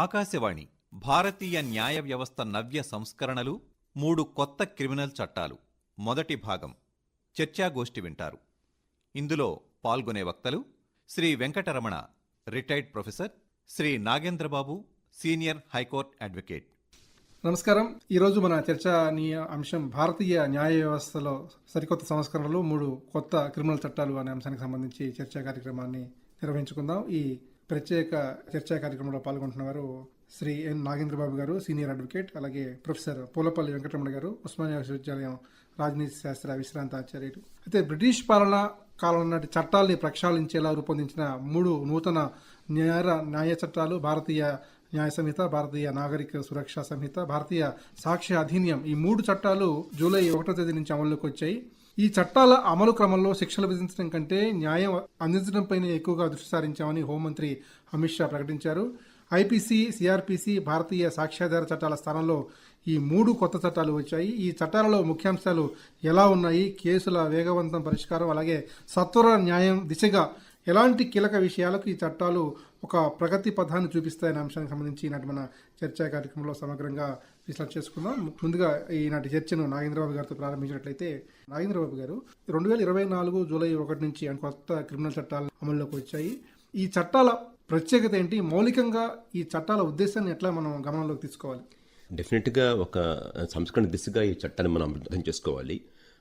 ఆకాశవాణి భారతీయ న్యాయ వ్యవస్థ నవ్య సంస్కరణలు మూడు కొత్త క్రిమినల్ చట్టాలు. మొదటి భాగం. చర్చాగోష్ఠి వింటారు. ఇందులో పాల్గొనే వక్తలు Shri Venkataramana retired professor Shri Nagendrababu senior high court advocate. నమస్కారం. ఈరోజు మన చర్చనీయ అంశం భారతీయ న్యాయ వ్యవస్థలో సరికొత్త సంస్కరణలు మూడు కొత్త క్రిమినల్ చట్టాలు అనే అంశానికి సంబంధించి చర్చా కార్యక్రమాన్ని నిర్వహించుకుందాం. ఈ ప్రత్యేక చర్చా కార్యక్రమంలో పాల్గొంటున్నవారు శ్రీ ఎన్ నాగేంద్రబాబు గారు సీనియర్ అడ్వకేట్ అలాగే ప్రొఫెసర్ పూలపల్లి వెంకటరమణ గారు ఉస్మానియా విశ్వవిద్యాలయం రాజనీతి శాస్త్ర విశ్రాంత ఆచార్యుడు అయితే బ్రిటిష్ పాలన కాలం నాటి చట్టాల్ని ప్రక్షాళించేలా రూపొందించిన మూడు నూతన న్యాయ న్యాయ చట్టాలు భారతీయ న్యాయ సంహిత భారతీయ నాగరిక సురక్షా సంహిత భారతీయ సాక్ష్య అధీనియం ఈ మూడు చట్టాలు జూలై ఒకటో తేదీ నుంచి అమల్లోకి వచ్చాయి. ఈ చట్టాల అమలు క్రమంలో శిక్షలు విధించడం కంటే న్యాయం అందించడంపైనే ఎక్కువగా దృష్టి సారించామని హోంమంత్రి అమిత్ షా ప్రకటించారు. ఐపీసీ సిఆర్పిసి భారతీయ సాక్ష్యాధార చట్టాల స్థానంలో ఈ మూడు కొత్త చట్టాలు వచ్చాయి. ఈ చట్టాలలో ముఖ్యాంశాలు ఎలా ఉన్నాయి? కేసుల వేగవంతం పరిష్కారం అలాగే సత్వర న్యాయం దిశగా ఎలాంటి కీలక విషయాలకు ఈ చట్టాలు ఒక ప్రగతి పథాన్ని చూపిస్తాయనే అంశానికి సంబంధించి ఈనాటి మన చర్చా కార్యక్రమంలో సమగ్రంగా విశ్లేషణ చేసుకుందాం ముందుగా ఈనాటి చర్చను నాగేంద్రబాబు గారితో ప్రారంభించినట్లయితే నాగేంద్రబాబు గారు రెండు వేల ఇరవై నాలుగు జూలై ఒకటి నుంచి కొత్త క్రిమినల్ చట్టాలు అమల్లోకి వచ్చాయి. ఈ చట్టాల ప్రత్యేకత ఏంటి? మౌలికంగా ఈ చట్టాల ఉద్దేశాన్ని ఎట్లా మనం గమనంలోకి తీసుకోవాలి? డెఫినెట్గా ఒక సంస్కరణ దిశగా ఈ చట్టాన్ని మనం అర్థం చేసుకోవాలి.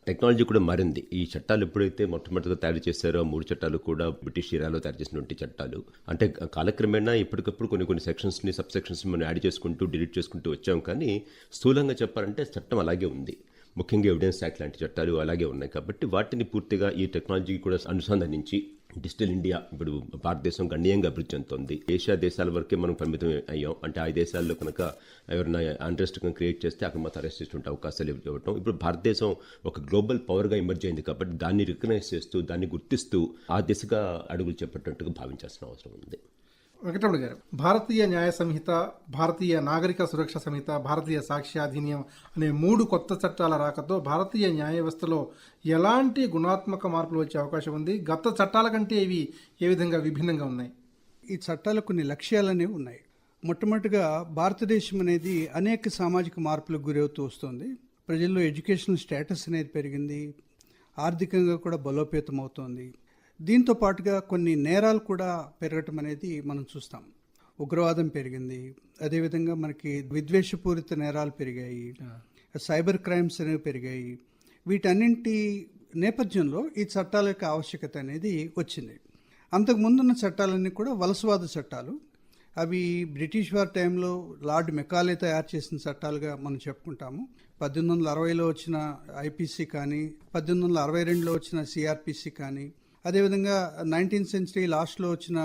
టెక్నాలజీ కూడా మారింది. ఈ చట్టాలు ఎప్పుడైతే మొట్టమొదటిగా తయారు చేశారో మూడు చట్టాలు కూడా బ్రిటిష్ ఇరాలో తయారు చేసినటువంటి చట్టాలు. అంటే కాలక్రమేణా ఇప్పటికప్పుడు కొన్ని కొన్ని సెక్షన్స్ని సబ్ సెక్షన్స్ మనం యాడ్ చేసుకుంటూ డిలీట్ చేసుకుంటూ వచ్చాం. కానీ స్థూలంగా చెప్పాలంటే చట్టం అలాగే ఉంది. ముఖ్యంగా ఎవిడెన్స్ యాక్ట్ లాంటి చట్టాలు అలాగే ఉన్నాయి. కాబట్టి వాటిని పూర్తిగా ఈ టెక్నాలజీకి కూడా అనుసంధానించి డిజిటల్ ఇండియా ఇప్పుడు భారతదేశం గణనీయంగా అభివృద్ధి చెందుతుంది. ఏషియా దేశాల వరకే మనం పరిమితం అయ్యాం. అంటే ఆ దేశాల్లో కనుక ఎవరైనా అంట్రెస్ట్ క్రియేట్ చేస్తే అక్కడ మాత్రం అరెస్ట్ చేస్తుంటే అవకాశాలు ఇవ్వటం. ఇప్పుడు భారతదేశం ఒక గ్లోబల్ పవర్గా ఎమర్జ్ అయింది కాబట్టి దాన్ని రికగ్నైజ్ చేస్తూ దాన్ని గుర్తిస్తూ ఆ దిశగా అడుగులు చెప్పేటట్టుగా భావించాల్సిన అవసరం ఉంది. వెంకటరమణ గారు భారతీయ న్యాయ సంహిత భారతీయ నాగరిక సురక్ష సంహిత భారతీయ సాక్ష్యాధీనియం అనే మూడు కొత్త చట్టాల రాకతో భారతీయ న్యాయ వ్యవస్థలో ఎలాంటి గుణాత్మక మార్పులు వచ్చే అవకాశం ఉంది? గత చట్టాల కంటే ఇవి ఏ విధంగా విభిన్నంగా ఉన్నాయి? ఈ చట్టాలు కొన్ని లక్ష్యాలనేవి ఉన్నాయి. మొట్టమొదటిగా భారతదేశం అనేది అనేక సామాజిక మార్పులకు గురవుతూ వస్తుంది. ప్రజల్లో ఎడ్యుకేషనల్ స్టేటస్ అనేది పెరిగింది. ఆర్థికంగా కూడా బలోపేతం అవుతోంది దీంతో పాటుగా కొన్ని నేరాలు కూడా పెరగటం అనేది మనం చూస్తాం. ఉగ్రవాదం పెరిగింది. అదేవిధంగా మనకి విద్వేషపూరిత నేరాలు పెరిగాయి. సైబర్ క్రైమ్స్ అనేవి పెరిగాయి. వీటన్నింటి నేపథ్యంలో ఈ చట్టాల యొక్క ఆవశ్యకత అనేది వచ్చింది. అంతకు ముందున్న చట్టాలన్నీ కూడా వలసవాద చట్టాలు. అవి బ్రిటిష్ వారి టైంలో లార్డ్ మెకాలే తయారు చేసిన చట్టాలుగా మనం చెప్పుకుంటాము. పద్దెనిమిది వందల అరవైలో వచ్చిన ఐపీసీ కానీ పద్దెనిమిది వందల అరవై రెండులో వచ్చిన సిఆర్పిసి కానీ అదేవిధంగా నైన్టీన్త్ సెంచరీ లాస్ట్లో వచ్చిన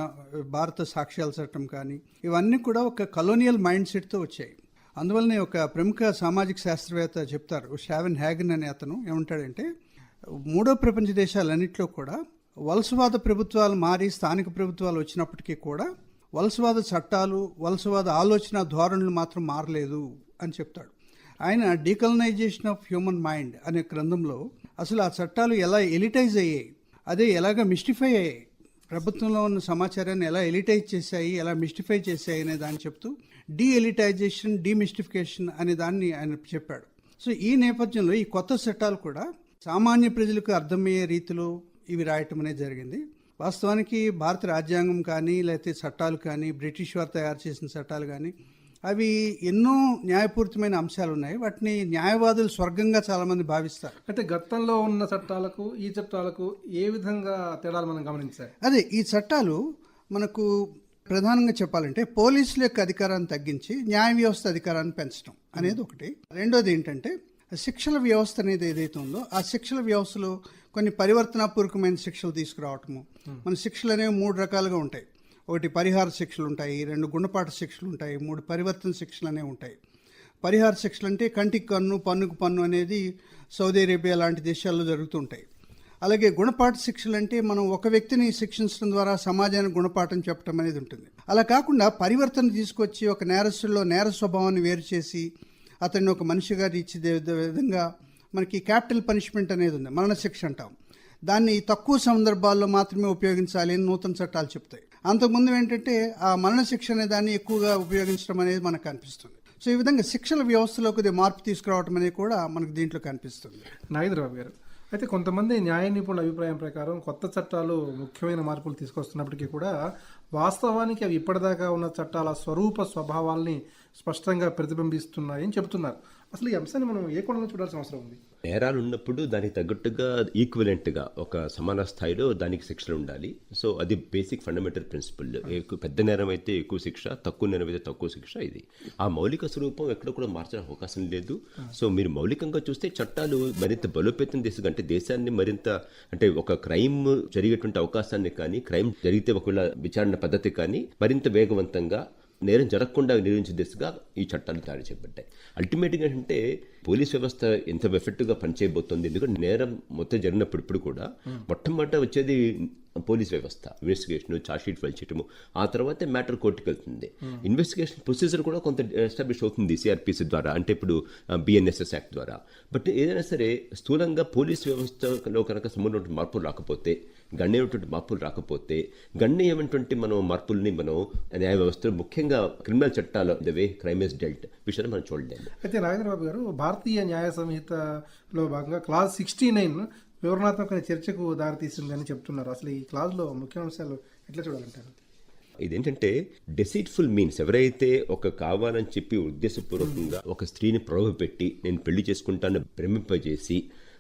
భారత సాక్ష్యాల చట్టం కానీ ఇవన్నీ కూడా ఒక కలోనియల్ మైండ్ సెట్తో వచ్చాయి. అందువల్లనే ఒక ప్రముఖ సామాజిక శాస్త్రవేత్త చెప్తారు షావెన్ హ్యాగన్ అనే అతను ఏమంటాడంటే మూడో ప్రపంచ దేశాలన్నింటిలో కూడా వలసవాద ప్రభుత్వాలు మారి స్థానిక ప్రభుత్వాలు వచ్చినప్పటికీ కూడా వలసవాద చట్టాలు వలసవాద ఆలోచన ధోరణులు మాత్రం మారలేదు అని చెప్తాడు. ఆయన డీకలనైజేషన్ ఆఫ్ హ్యూమన్ మైండ్ అనే గ్రంథంలో అసలు ఆ చట్టాలు ఎలా ఎలిటైజ్ అయ్యాయి అదే ఎలాగ మిస్టిఫై అయ్యాయి? ప్రభుత్వంలో ఉన్న సమాచారాన్ని ఎలా ఎలిటైజ్ చేశాయి? ఎలా మిస్టిఫై చేశాయి అనే దాన్ని చెప్తూ డీ ఎలిటైజేషన్ డీమిస్టిఫికేషన్ అనే దాన్ని ఆయన చెప్పాడు. సో ఈ నేపథ్యంలో ఈ కొత్త చట్టాలు కూడా సామాన్య ప్రజలకు అర్థమయ్యే రీతిలో ఇవి రాయటం అనేది జరిగింది. వాస్తవానికి భారత రాజ్యాంగం కానీ లేకపోతే చట్టాలు కానీ బ్రిటిష్ వారు తయారు చేసిన చట్టాలు కానీ అవి ఎన్నో న్యాయపూరితమైన అంశాలు ఉన్నాయి వాటిని న్యాయవాదులు స్వర్గంగా చాలామంది భావిస్తారు. అంటే గతంలో ఉన్న చట్టాలకు ఈ చట్టాలకు ఏ విధంగా తేడాలు మనం గమనించాలి? అదే ఈ చట్టాలు మనకు ప్రధానంగా చెప్పాలంటే పోలీసుల యొక్క అధికారాన్ని తగ్గించి న్యాయ వ్యవస్థ అధికారాన్ని పెంచడం అనేది ఒకటి. రెండోది ఏంటంటే శిక్షల వ్యవస్థ అనేది ఏదైతే ఉందో ఆ శిక్షల వ్యవస్థలో కొన్ని పరివర్తనాపూర్వకమైన శిక్షలు తీసుకురావటము. మన శిక్షలు అనేవి మూడు రకాలుగా ఉంటాయి. ఒకటి పరిహార శిక్షలు ఉంటాయి రెండు గుణపాఠ శిక్షలు ఉంటాయి మూడు పరివర్తన శిక్షలు అనేవి ఉంటాయి. పరిహార శిక్షలు అంటే కంటికి కన్ను పన్నుకు పన్ను అనేది సౌదీ అరేబియా లాంటి దేశాల్లో జరుగుతుంటాయి. అలాగే గుణపాఠ శిక్షలు అంటే మనం ఒక వ్యక్తిని శిక్షించడం ద్వారా సమాజానికి గుణపాఠం చెప్పడం అనేది ఉంటుంది. అలా కాకుండా పరివర్తన తీసుకొచ్చి ఒక నేరస్తుల్లో నేర స్వభావాన్ని వేరు చేసి అతన్ని ఒక మనిషిగా తీర్చిదే విధంగా మనకి క్యాపిటల్ పనిష్మెంట్ అనేది ఉంది మరణశిక్ష అంటాం. దాన్ని తక్కువ సందర్భాల్లో మాత్రమే ఉపయోగించాలి అని నూతన చట్టాలు చెప్తాయి. అంతకుముందు ఏంటంటే ఆ మరణశిక్ష అనే దాన్ని ఎక్కువగా ఉపయోగించడం అనేది మనకు కనిపిస్తుంది సో ఈ విధంగా శిక్షల వ్యవస్థలో కొద్దిగా మార్పు తీసుకురావడం అనేది కూడా మనకు దీంట్లో కనిపిస్తుంది. నాగేంద్రబాబు గారు అయితే కొంతమంది న్యాయ నిపుణుల అభిప్రాయం ప్రకారం కొత్త చట్టాలు ముఖ్యమైన మార్పులు తీసుకొస్తున్నప్పటికీ కూడా వాస్తవానికి అవి ఇప్పటిదాకా ఉన్న చట్టాల స్వరూప స్వభావాల్ని స్పష్టంగా ప్రతిబింబిస్తున్నాయని చెబుతున్నారు. అసలు ఈ అంశాన్ని మనం ఏ కోణంలో చూడాల్సిన అవసరం ఉంది? నేరాలు ఉన్నప్పుడు దానికి తగ్గట్టుగా ఈక్వలెంట్గా ఒక సమాన స్థాయిలో దానికి శిక్షలు ఉండాలి. సో అది బేసిక్ ఫండమెంటల్ ప్రిన్సిపల్. ఎక్కువ పెద్ద నేరం అయితే ఎక్కువ శిక్ష తక్కువ నేరం అయితే తక్కువ శిక్ష ఇది. ఆ మౌలిక స్వరూపం ఎక్కడ కూడా మార్చడానికి అవకాశం లేదు. సో మీరు మౌలికంగా చూస్తే చట్టాలు మరింత బలోపేతం దిశగా అంటే దేశాన్ని మరింత అంటే ఒక క్రైమ్ జరిగేటువంటి అవకాశాన్ని కానీ క్రైమ్ జరిగితే ఒకవేళ విచారణ పద్ధతి కానీ మరింత వేగవంతంగా నేరం జరగకుండా నిరోధించే దిశగా ఈ చట్టాలు తయారు చేయబడ్డాయి. అల్టిమేట్గా ఏంటంటే పోలీస్ వ్యవస్థ ఎంత ఎఫెక్ట్గా పనిచేయబోతోంది ఎందుకంటే నేరం మొత్తం జరిగినప్పుడు ఇప్పుడు కూడా మొట్టమొదట వచ్చేది పోలీస్ వ్యవస్థ ఇన్వెస్టిగేషన్ షీట్ ఫైల్ చేయటము. ఆ తర్వాత మ్యాటర్ కోర్టుకు వెళ్తుంది. ఇన్వెస్టిగేషన్ ప్రొసీజర్ కూడా కొంత ఎస్టాబ్లిష్ అవుతుంది సిఆర్పిసి ద్వారా అంటే ఇప్పుడు బిఎన్ఎస్ఎస్ యాక్ట్ ద్వారా. బట్ ఏదైనా సరే స్థూలంగా పోలీస్ వ్యవస్థలో కనుక సంబంధించిన మార్పులు రాకపోతే గణనీయమైనటువంటి మార్పులు రాకపోతే గణనీయమైనటువంటి మనం మార్పుల్ని మనం న్యాయ వ్యవస్థలో ముఖ్యంగా క్రిమినల్ చట్టాల the way crime is dealt విషయాన్ని మనం చూడలేము. అయితే నాగేంద్రబాబు గారు భారతీయ న్యాయ సంహితలో భాగంగా క్లాజ్ సిక్స్టీ నైన్ వివరణాత్మక చర్చకు దారితీసిందని చెప్తున్నారు. అసలు ఈ క్లాజ్లో ముఖ్య అంశాలు ఎట్లా చూడాలంటారు? ఇదేంటంటే డెసిట్ఫుల్ మీన్స్ ఎవరైతే ఒక కావాలని చెప్పి ఉద్దేశపూర్వకంగా ఒక స్త్రీని ప్రలోభపెట్టి నేను పెళ్ళి చేసుకుంటాను భ్రమింపజేసి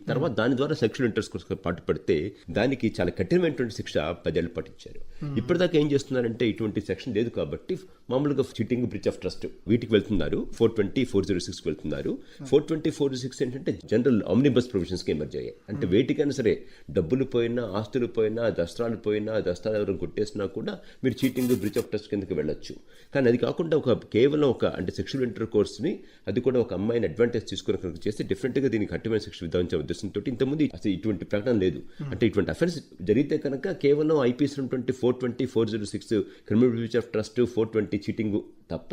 తర్వాత దాని ద్వారా సెక్షువల్ ఇంట్రెస్ట్ కోసం పాటు పడితే దానికి చాలా కఠినమైనటువంటి శిక్ష పదేళ్ళు పాటించారు ఇప్పటిదాకా ఏం చేస్తున్నారంటే ఇటువంటి సెక్షన్ లేదు కాబట్టి మామూలుగా చీటింగ్ బ్రిచ్ ఆఫ్ ట్రస్ట్ వీటికి వెళ్తున్నారు. ఫోర్ ట్వంటీ ఫోర్ జీరో సిక్స్కి వెళ్తున్నారు. ఫోర్ ట్వంటీ ఫోర్ సిక్స్ ఏంటంటే జనరల్ ఆమ్నిబస్ ప్రొవిజన్స్కి ఎమర్జ్ అయ్యాయి. అంటే వేటికైనా సరే డబ్బులు పోయినా ఆస్తులు పోయినా దస్త్రాలు పోయినా దస్త్రాలు ఎవరైనా కొట్టేసినా కూడా మీరు చీటింగ్ బ్రిచ్ ఆఫ్ ట్రస్ట్ కిందకి వెళ్ళొచ్చు. కానీ అది కాకుండా ఒక కేవలం ఒక అంటే సెక్షువల్ ఇంటర్ కోర్స్ని అది కూడా ఒక అమ్మాయిని అడ్వాంటేజ్ తీసుకుని చేస్తే డిఫరెంట్గా దీనికి కఠినమైన శిక్ష విధానించే ఉద్దేశంతో ఇంతకుముందు అసలు ఇటువంటి ప్రకటన లేదు. అంటే ఇటువంటి అఫెన్స్ జరిగితే కనుక కేవలం ఐపీఎస్ ఉన్నటువంటి four four twenty four zero six criminal breach of trust four twenty cheating తప్ప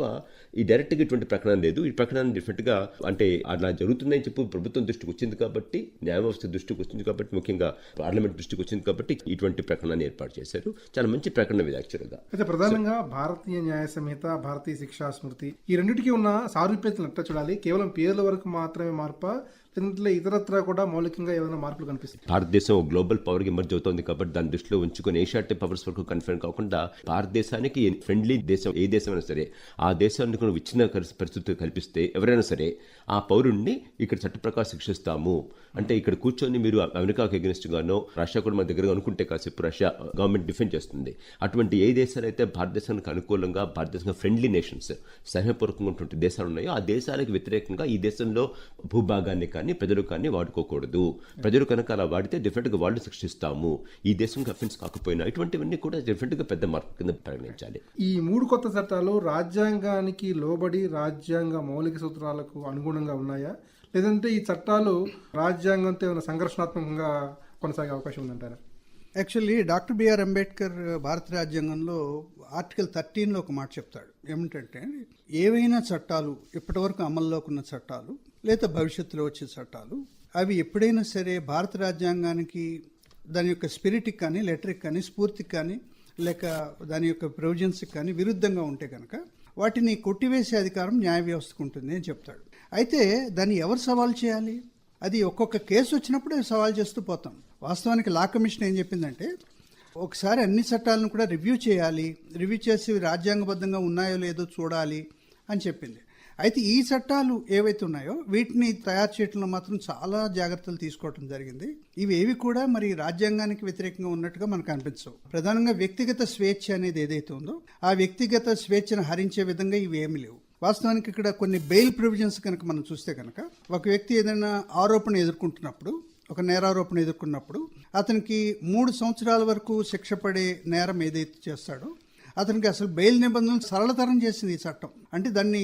ఈ డైరెక్ట్గా ఇటువంటి ప్రకటన లేదు. ఈ ప్రకటన డిఫరెంట్గా అంటే అలా జరుగుతుందని చెప్పి ప్రభుత్వం దృష్టికి వచ్చింది కాబట్టి న్యాయ వ్యవస్థ దృష్టికి వచ్చింది కాబట్టి ముఖ్యంగా పార్లమెంట్ దృష్టికి వచ్చింది కాబట్టి ఇటువంటి ప్రకటనని ఏర్పాటు చేశారు. చాలా మంచి ప్రకటన ఇది యాక్చువల్గా అయితే ప్రధానంగా భారతీయ న్యాయ సంహిత భారతీయ శిక్షా స్మృతి ఈ రెండింటికి ఉన్న సారూప్యతను ఎట్లా చూడాలి? కేవలం పేర్ల వరకు మాత్రమే మార్ప? లేదంటే ఇతరత్రా కూడా మౌలికంగా ఏమైనా మార్పులు కనిపిస్తాయి? భారతదేశం గ్లోబల్ పవర్కి ఎమర్జ్ అవుతోంది కాబట్టి దాని దృష్టిలో ఉంచుకొని ఏషియాటిక్ పవర్స్ వరకు కన్ఫర్మ్ కాకుండా భారతదేశానికి ఫ్రెండ్లీ దేశం ఏ దేశం అయినా సరే ఆ దేశానికి మనం విచ్ఛిన్న పరిస్థితి కల్పిస్తే ఎవరైనా సరే ఆ పౌరుణ్ణి ఇక్కడ చట్ట ప్రకారం శిక్షిస్తాము. అంటే ఇక్కడ కూర్చొని మీరు అమెరికాకు ఎగ్నెస్ట్ గానో రష్యా కూడా మన దగ్గర అనుకుంటే కాసేపు రష్యా గవర్నమెంట్ డిఫెండ్ చేస్తుంది. అటువంటి ఏ దేశాలు అయితే భారతదేశానికి అనుకూలంగా భారతదేశంగా ఫ్రెండ్లీ నేషన్స్ సహాయపూర్వకంగా ఉన్నటువంటి దేశాలు ఉన్నాయో ఆ దేశాలకు వ్యతిరేకంగా ఈ దేశంలో భూభాగాన్ని కానీ ప్రజలు కానీ వాడుకోకూడదు. ప్రజలు కనుక అలా వాడితే డిఫరెంట్గా వాళ్ళు శిక్షిస్తాము ఈ దేశంకి అఫెన్స్ కాకపోయినా ఇటువంటివన్నీ కూడా డిఫరెంట్గా పెద్ద మార్పు కింద పరిగణించాలి. ఈ మూడు కొత్త చట్టాలు రాజ్యాంగానికి లోబడి రాజ్యాంగ మౌలిక సూత్రాలకు అనుగుణంగా ఉన్నాయా? లేదంటే ఈ చట్టాలు రాజ్యాంగంతో ఏమైనా సంఘర్షణాత్మకంగా కొనసాగే అవకాశం ఉందంటారా? యాక్చువల్లీ డాక్టర్ బిఆర్ అంబేద్కర్ భారత రాజ్యాంగంలో ఆర్టికల్ థర్టీన్లో ఒక మాట చెప్తాడు. ఏమిటంటే ఏవైనా చట్టాలు ఇప్పటివరకు అమల్లోకి ఉన్న చట్టాలు లేదా భవిష్యత్తులో వచ్చే చట్టాలు. అవి ఎప్పుడైనా సరే భారత రాజ్యాంగానికి దాని యొక్క స్పిరిట్కి కానీ లెటర్కి కానీ స్ఫూర్తికి కానీ లేక దాని యొక్క ప్రొవిజన్స్కి కానీ విరుద్ధంగా ఉంటే కనుక వాటిని కొట్టివేసే అధికారం న్యాయ వ్యవస్థకు ఉంటుంది అని చెప్తాడు. అయితే దాన్ని ఎవరు సవాల్ చేయాలి? అది ఒక్కొక్క కేసు వచ్చినప్పుడే సవాల్ చేస్తూ పోతాం. వాస్తవానికి లా కమిషన్ ఏం చెప్పిందంటే ఒకసారి అన్ని చట్టాలను కూడా రివ్యూ చేయాలి. రివ్యూ చేసి రాజ్యాంగబద్ధంగా ఉన్నాయో లేదో చూడాలి అని చెప్పింది. అయితే ఈ చట్టాలు ఏవైతే ఉన్నాయో వీటిని తయారు చేయడంలో మాత్రం చాలా జాగ్రత్తలు తీసుకోవడం జరిగింది. ఇవి ఏవి కూడా మరి రాజ్యాంగానికి వ్యతిరేకంగా ఉన్నట్టుగా మనకు అనిపించవు. ప్రధానంగా వ్యక్తిగత స్వేచ్ఛ అనేది ఏదైతే ఉందో ఆ వ్యక్తిగత స్వేచ్ఛను హరించే విధంగా ఇవి ఏమి లేవు. వాస్తవానికి ఇక్కడ కొన్ని బెయిల్ ప్రొవిజన్స్ కనుక మనం చూస్తే కనుక ఒక వ్యక్తి ఏదైనా ఆరోపణ ఎదుర్కొంటున్నప్పుడు ఒక నేరారోపణ ఎదుర్కొన్నప్పుడు అతనికి మూడు సంవత్సరాల వరకు శిక్ష పడే నేరం ఏదైతే చేస్తాడో అతనికి అసలు బెయిల్ నిబంధనలు సరళతరం చేసింది ఈ చట్టం. అంటే దాన్ని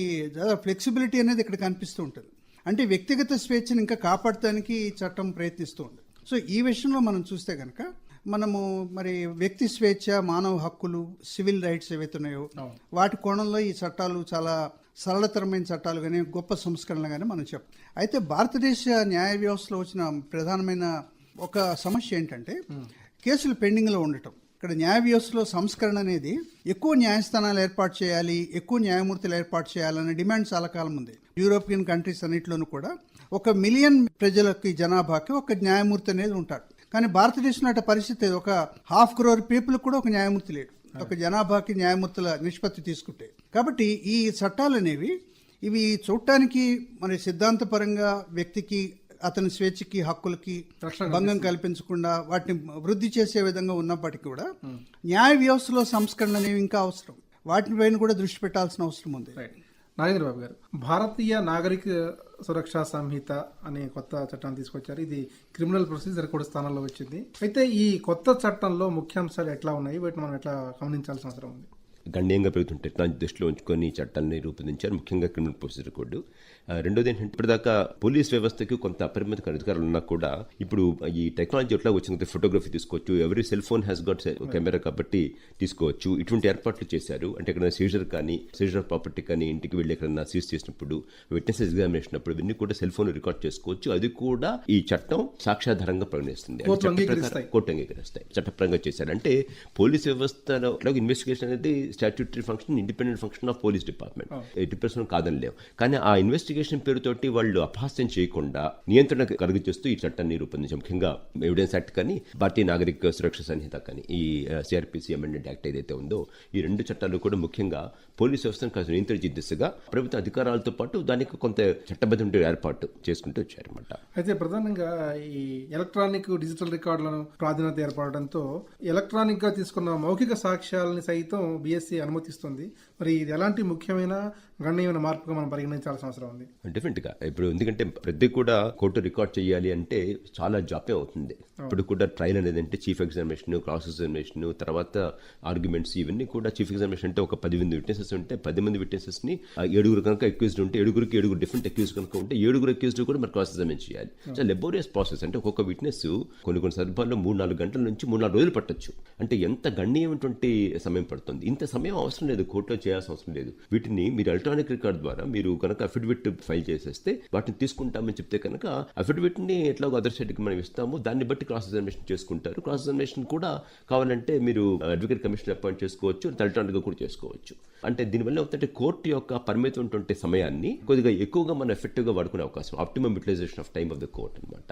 ఫ్లెక్సిబిలిటీ అనేది ఇక్కడ కనిపిస్తూ ఉంటుంది. అంటే వ్యక్తిగత స్వేచ్ఛను ఇంకా కాపాడటానికి ఈ చట్టం ప్రయత్నిస్తూ ఉంది. సో ఈ విషయంలో మనం చూస్తే కనుక మనము మరి వ్యక్తి స్వేచ్ఛ మానవ హక్కులు సివిల్ రైట్స్ ఏవైతే ఉన్నాయో వాటి కోణంలో ఈ చట్టాలు చాలా సరళతరమైన చట్టాలు కానీ గొప్ప సంస్కరణలు కానీ మనం చెప్ప. అయితే భారతదేశ న్యాయ వ్యవస్థలో వచ్చిన ప్రధానమైన ఒక సమస్య ఏంటంటే కేసులు పెండింగ్లో ఉండటం. ఇక్కడ న్యాయ వ్యవస్థలో సంస్కరణ అనేది ఎక్కువ న్యాయస్థానాలు ఏర్పాటు చేయాలి ఎక్కువ న్యాయమూర్తులు ఏర్పాటు చేయాలనే డిమాండ్ చాలా కాలం ఉంది. యూరోపియన్ కంట్రీస్ అన్నింటిలోనూ కూడా ఒక మిలియన్ ప్రజలకి జనాభాకి ఒక న్యాయమూర్తి అనేది ఉంటాడు. కానీ భారతదేశంలో అట్ట పరిస్థితి. ఒక హాఫ్ క్రోర్ పీపుల్ కూడా ఒక న్యాయమూర్తి లేడు. ఒక జనాభాకి న్యాయమూర్తుల నిష్పత్తి తీసుకుంటే. కాబట్టి ఈ చట్టాలు అనేవి ఇవి చూడటానికి మన సిద్ధాంతపరంగా వ్యక్తికి అతని స్వేచ్ఛకి హక్కులకి భంగం కల్పించకుండా వాటిని వృద్ధి చేసే విధంగా ఉన్నప్పటికీ కూడా న్యాయ వ్యవస్థలో సంస్కరణ అనేవి ఇంకా అవసరం. వాటిపైన కూడా దృష్టి పెట్టాల్సిన అవసరం ఉంది. రైట్ నాగేంద్ర బాబు గారు భారతీయ నాగరిక సురక్షా సంహిత అనే కొత్త చట్టాన్ని తీసుకొచ్చారు. ఇది క్రిమినల్ ప్రొసీజర్ కూడా స్థానంలో వచ్చింది. అయితే ఈ కొత్త చట్టంలో ముఖ్యాంశాలు ఎట్లా ఉన్నాయి? వీటిని మనం ఎట్లా గమనించాల్సిన అవసరం ఉంది? గణనీయంగా పెరుగుతున్న టెక్నాలజీ దృష్టిలో ఉంచుకొని చట్టాన్ని రూపొందించారు. ముఖ్యంగా క్రిమినల్ ప్రొసీజర్ కోడ్ రెండోది ఏంటంటే ఇప్పటిదాకా పోలీస్ వ్యవస్థకి కొంత అపరిమిత అధికారులు ఉన్నా కూడా ఇప్పుడు ఈ టెక్నాలజీ ఎట్లా వచ్చింది ఫోటోగ్రఫీ తీసుకోవచ్చు every cell phone has got camera కాబట్టి తీసుకోవచ్చు ఇటువంటి ఏర్పాట్లు చేశారు. అంటే ఇక్కడ సీజర్ కానీ సీజర్ ప్రాపర్టీ కానీ ఇంటికి వెళ్ళి ఎక్కడన్నా సీజ్ చేసినప్పుడు విట్నెస్ ఎగ్జామినేషన్ అప్పుడు ఇవన్నీ కూడా సెల్ ఫోన్ రికార్డ్ చేసుకోవచ్చు. అది కూడా ఈ చట్టం సాక్ష్యాధారంగా పరిగణిస్తుంది. కోర్టు అంగీకరిస్తాయి. చట్టపరంగా చేశారు. అంటే పోలీస్ వ్యవస్థలో ఇన్వెస్టిగేషన్ అనేది statutory function independent function of police department eighty percent కాదని లేవు. కానీ ఆ ఇన్వెస్టిగేషన్ పేరుతోటి వాళ్ళు అపహాస్యం చేయకుండా నియంత్రణ కలుగు చేస్తూ ఈ చట్టాన్ని రూపొందించారు ముఖ్యంగా ఎవిడెన్స్ యాక్ట్ కానీ భారతీయ నాగరిక సురక్ష సంహిత కానీ ఈ సిఆర్పిసి అమెండెంట్ యాక్ట్ ఏదైతే ఉందో ఈ రెండు చట్టాలు కూడా ముఖ్యంగా పోలీస్ వ్యవస్థను కాస్త నియంత్రించే దిశగా ప్రభుత్వ అధికారాలతో పాటు దానికి కొంత చట్టబద్ధ ఏర్పాటు చేసుకుంటూ వచ్చారన్నమాట. అయితే ప్రధానంగా ఈ ఎలక్ట్రానిక్ డిజిటల్ రికార్డులను ప్రాధాన్యత ఏర్పడడంతో ఎలక్ట్రానిక్గా తీసుకున్న మౌఖిక సాక్ష్యాలని సైతం అనుమతిస్తుంది. మరి ఇది ఎలాంటి ముఖ్యమైన గణనీయమైన మార్పుగా మనం పరిగణించాల్సిన అవసరం ఉంది. డెఫినెట్గా ఇప్పుడు ఎందుకంటే ప్రతి కూడా కోర్టు రికార్డ్ చేయాలి అంటే చాలా జాప్యం అవుతుంది. ఇప్పుడు కూడా ట్రయల్ అనేది అంటే చీఫ్ ఎగ్జామినేషన్ క్రాస్ ఎగ్జామినేషన్ తర్వాత ఆర్గ్యుమెంట్స్ ఇవన్నీ కూడా చీఫ్ ఎగ్జామినేషన్ అంటే ఒక పది మంది విట్నెసెస్ ఉంటే పది మంది విట్నెసెస్ని ఆ ఏడుగురు కనుక అక్యూజ్డ్ ఉంటే ఏడుగురికి ఏడుగురు డిఫరెంట్ అక్యూజ్ కనుక ఉంటే ఏడుగురు అక్యూజ్డ్ కూడా మరి క్రాస్ ఎగ్జామిన్ చేయాలి. సో లెబోరియస్ ప్రాసెస్ అంటే ఒక్కొక్క విట్నెస్ కొన్ని కొన్ని సందర్భాల్లో మూడు నాలుగు గంటల నుంచి మూడు నాలుగు రోజులు పట్టొచ్చు. అంటే ఎంత గణనీయమైనటువంటి సమయం పడుతుంది? ఇంత సమయం అవసరం లేదు. కోర్టులో చేయాల్సిన అవసరం లేదు. వీటిని మీరు ఎలక్ట్రానిక్ రికార్డ్ ద్వారా మీరు కనుక అఫిడవిట్ ఫైల్ చేసేస్తే వాటిని తీసుకుంటామని చెప్తే కనుక అఫిడవిట్ని ఎట్లాగో అదర్ సైడ్కి మనం ఇస్తాము. దాన్ని బట్టి క్రాస్ ఎగ్జామినేషన్ చేసుకుంటారు. క్రాస్ ఎగ్జామినేషన్ కూడా కావాలంటే మీరు అడ్వకేట్ కమిషన్ అపాయింట్ చేసుకోవచ్చు. ఎలక్ట్రానిక్గా కూడా చేసుకోవచ్చు. అంటే దీనివల్ల అవుతుంటే కోర్టు యొక్క పరిమితమైనటువంటి సమయాన్ని కొద్దిగా ఎక్కువగా మనం ఎఫెక్టివ్గా వాడుకునే అవకాశం optimum utilisation of time of the court అనమాట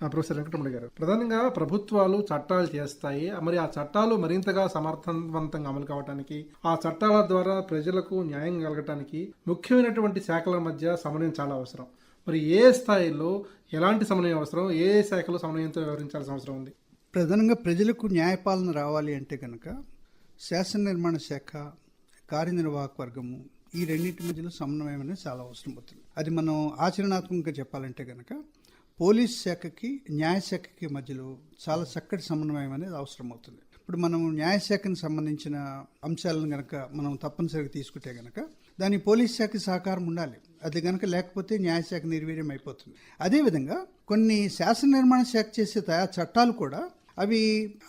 ఆ, ప్రొఫెసర్ వెంకటరమణ గారు ప్రధానంగా ప్రభుత్వాలు చట్టాలు చేస్తాయి. మరి ఆ చట్టాలు మరింతగా సమర్థవంతంగా అమలు కావడానికి ఆ చట్టాల ద్వారా ప్రజలకు న్యాయం కలగటానికి ముఖ్యమైనటువంటి శాఖల మధ్య సమన్వయం చాలా అవసరం. మరి ఏ స్థాయిలో ఎలాంటి సమన్వయం అవసరం? ఏ శాఖలో సమన్వయంతో వ్యవహరించాల్సిన అవసరం ఉంది? ప్రధానంగా ప్రజలకు న్యాయపాలన రావాలి అంటే కనుక శాసన నిర్మాణ శాఖ కార్యనిర్వాహక వర్గము ఈ రెండింటి మధ్యలో సమన్వయం అనేది చాలా అవసరం అవుతుంది. అది మనం ఆచరణాత్మకంగా చెప్పాలంటే కనుక పోలీస్ శాఖకి న్యాయశాఖకి మధ్యలో చాలా చక్కటి సమన్వయం అనేది అవసరం అవుతుంది. ఇప్పుడు మనం న్యాయశాఖకి సంబంధించిన అంశాలను కనుక మనం తప్పనిసరిగా తీసుకుంటే కనుక దాని పోలీస్ శాఖ సహకారం ఉండాలి. అది కనుక లేకపోతే న్యాయశాఖ నిర్వీర్యం అయిపోతుంది. అదేవిధంగా కొన్ని శాసన నిర్మాణ శాఖ చేసే తయారు చట్టాలు కూడా అవి